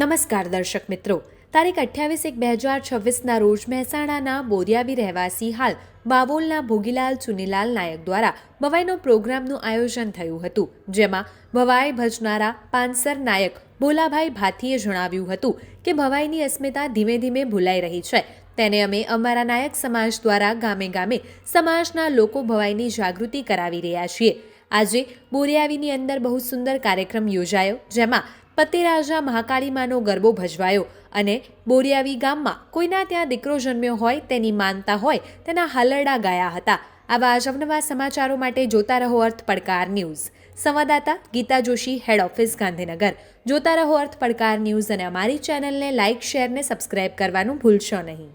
નમસ્કાર દર્શક મિત્રો. તારીખ અઠ્યાવીસ એક બે હજાર છવ્વીસના રોજ મહેસાણાના બોરિયાવી રહેવાસી હાલ બાવોલના ભોગીલાલ ચુનીલાલ નાયક દ્વારા ભવાઈનો પ્રોગ્રામનું આયોજન થયું હતું, જેમાં ભવાઈ ભજનારા પાનસર નાયક ભોલાભાઈ ભાથીએ જણાવ્યું હતું કે ભવાઈની અસ્મિતા ધીમે ધીમે ભૂલાઈ રહી છે. તેને અમે અમારા નાયક સમાજ દ્વારા ગામે ગામે સમાજના લોકો ભવાઈની જાગૃતિ કરાવી રહ્યા છીએ. આજે બોરિયાવીની અંદર બહુ સુંદર કાર્યક્રમ યોજાયો, જેમાં પતિરાજા મહાકાળીમાનો ગરબો ભજવાયો અને બોરિયાવી ગામમાં કોઈના ત્યાં દીકરો જન્મ્યો હોય તેની માનતા હોય તેના હલરડા ગાયા હતા. આવા અવનવા સમાચારો માટે જોતા રહો અર્થ પડકાર ન્યૂઝ. સંવાદદાતા ગીતા જોશી હેડ ઓફિસ ગાંધીનગર. જોતા રહો અર્થ પડકાર ન્યૂઝ અને અમારી ચેનલને લાઇક શેર ને સબસ્ક્રાઇબ કરવાનું ભૂલશો નહીં.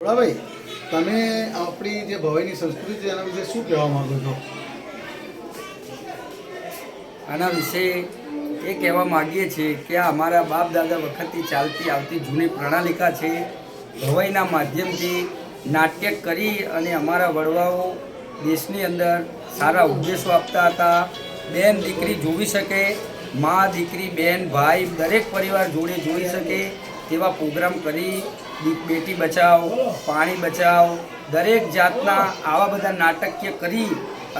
ભાઈ તમે આપણી જે ભવાઈની સંસ્કૃતિ છે એના વિશે શું કહેવા માંગો છો? આના વિશે એ કહેવા માગીએ છીએ કે આ અમારા બાપ દાદા વખતથી ચાલતી આવતી જૂની પ્રણાલિકા છે ભવાઈના માધ્યમથી નાટ્ય કરી અને અમારા વડવાઓ દેશની અંદર સારા ઉપદેશો આપતા હતા. બેન દીકરી જોવી શકે, મા દીકરી, બેન, ભાઈ દરેક પરિવાર જોડે જોઈ શકે તેવા પ્રોગ્રામ કરી બેટી બચાવ, પાણી બચાવ, દરેક જાતના આવા બધા નાટક્ય કરી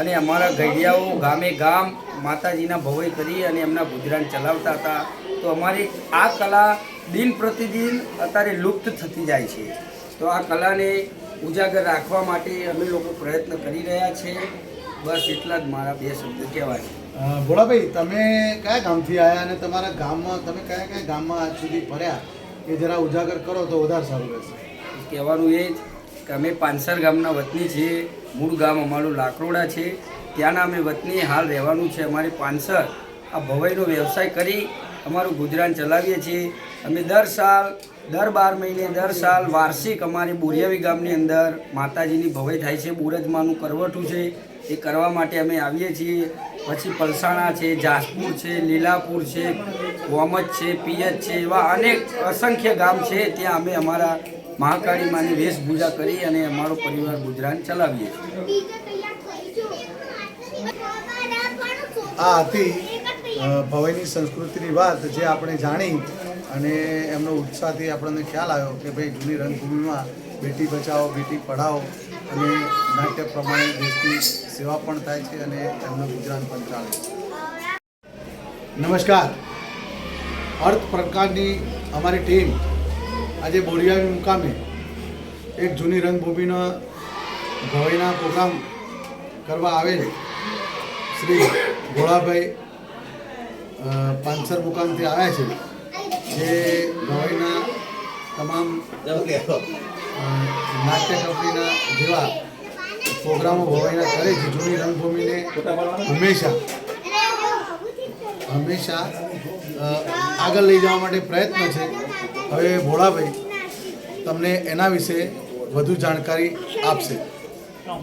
અને અમારા ગઢિયાઓ ગામે ગામ માતાજીના ભવય કરી અને એમના ગુજરાન ચલાવતા હતા. તો અમારી આ કલા દિન પ્રતિદિન અત્યારે લુપ્ત થતી જાય છે. તો આ કલાને ઉજાગર રાખવા માટે અમે લોકો પ્રયત્ન કરી રહ્યા છીએ બસ એટલા જ મારા બે શબ્દ કહેવાય. છે ભોળાભાઈ તમે કયા ગામથી આવ્યા અને તમારા ગામમાં તમે કયા કયા ગામમાં આજ સુધી ફર્યા? એ જરા ઉજાગર કરો તો વધારે સારું રહેશે. કહેવાનું એ જ કે અમે પાનસર ગામના વતની છીએ, મૂળ ગામ અમારું લાકરોડા છે, ત્યાંના અમે વતની હાલ રહેવાનું છે. અમારે પાનસર આ ભવાઈનો વ્યવસાય કરી અમારું ગુજરાન ચલાવીએ છીએ. અમે દર સાલ, દર બાર મહિને, દર સાલ વાર્ષિક અમારી બોરિયાવી ગામની અંદર માતાજીની ભવાઈ થાય છે. બુરજમાનું કરવઠું છે, એ કરવા માટે અમે આવીએ છીએ. પછી પલસાણા છે જાસપુર છે, લીલાપુર છે વોમજ છે, પિયત છે, એવા અનેક અસંખ્ય ગામ છે. ત્યાં અમે અમારા મહાકાળી માની વેશભૂજા કરી અને અમારો પરિવાર ગુજરાન ચલાવીએ આ હતી ભવાઈની સંસ્કૃતિની વાત જે આપણે જાણી અને એમનો ઉત્સાહથી આપણને ખ્યાલ આવ્યો કે ભાઈ જૂની રંગભૂમિમાં બેટી બચાવો, બેટી પઢાઓ અને નાટ્ય પ્રમાણે દેશની સેવા પણ થાય છે અને એમનું ગુજરાન પણ ચાલે છે. નમસ્કાર. અર્થ પ્રકારની અમારી ટીમ આજે બોરિયાવી મુકામે એક જૂની રંગભૂમિનો ભવાઈના પ્રોગ્રામ કરવા આવે છે શ્રી ભોળાભાઈ પાનસર મુકામથી આવ્યા છે. જે ભવાઈના તમામ નાટ્ય કંપનીના જેવા પ્રોગ્રામો ભવાઈના કરે છે. જૂની રંગભૂમિને હંમેશા હંમેશા આગળ લઈ જવા માટે પ્રયત્ન છે. હવે ભોળાભાઈ તમને એના વિશે વધુ જાણકારી આપશે.